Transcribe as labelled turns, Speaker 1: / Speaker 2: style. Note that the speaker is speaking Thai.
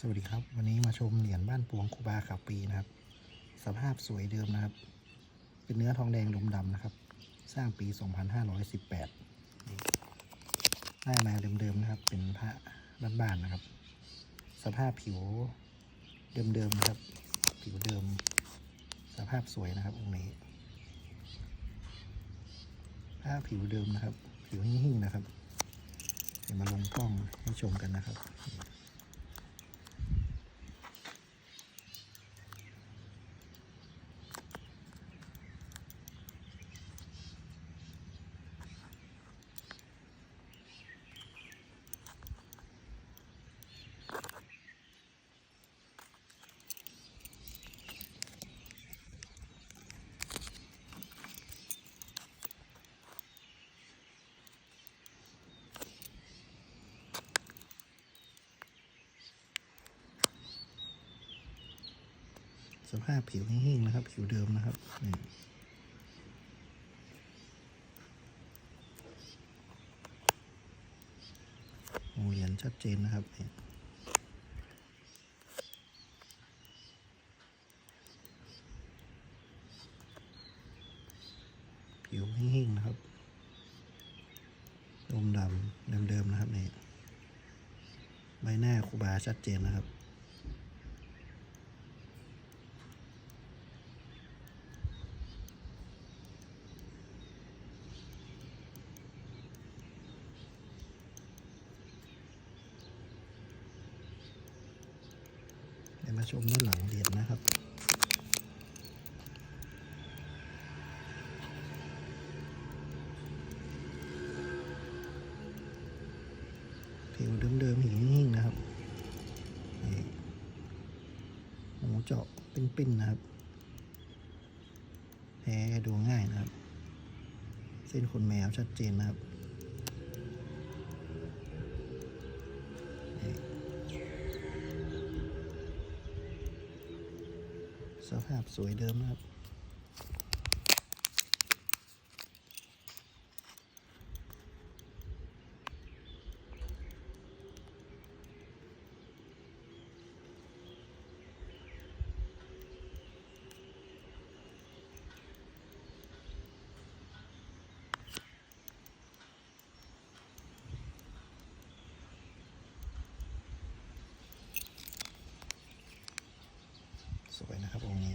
Speaker 1: สวัสดีครับ วันนี้มาชมเหรียญบ้านปวงคูบาขับปีนะครับ สภาพสวยเดิมนะครับ เป็นเนื้อทองแดงดมดำนะครับ สร้างปี 2518นี่ได้มาเดิมๆนะครับ เป็นพระบ้านๆนะครับ สภาพผิวเดิมๆนะครับ ผิวเดิม สภาพสวยนะครับองค์นี้ผ้าผิวเดิมนะครับ ผิวหิ้งๆนะครับ เดี๋ยวมาลงกล้องให้ชมกันนะครับ สภาพผิวแห้งๆนะครับ ผิวเดิมนะครับนี่โอ้เหรียญชัดเจนนะครับนี่ผิวแห้งๆนะครับดมดำเดิมๆนะครับนี่ใบหน้าครูบาชัดเจนนะครับ มาชมด้านหลังเหรียญนะครับ ผิวเดิมๆหิ่งๆนะครับหมูเจาะปิ้นๆนะครับ แพ้ดูง่ายนะครับ เส้นขนแมวชัดเจนนะครับ สภาพสวยเดิมนะครับ สวยนะครับองค์นี้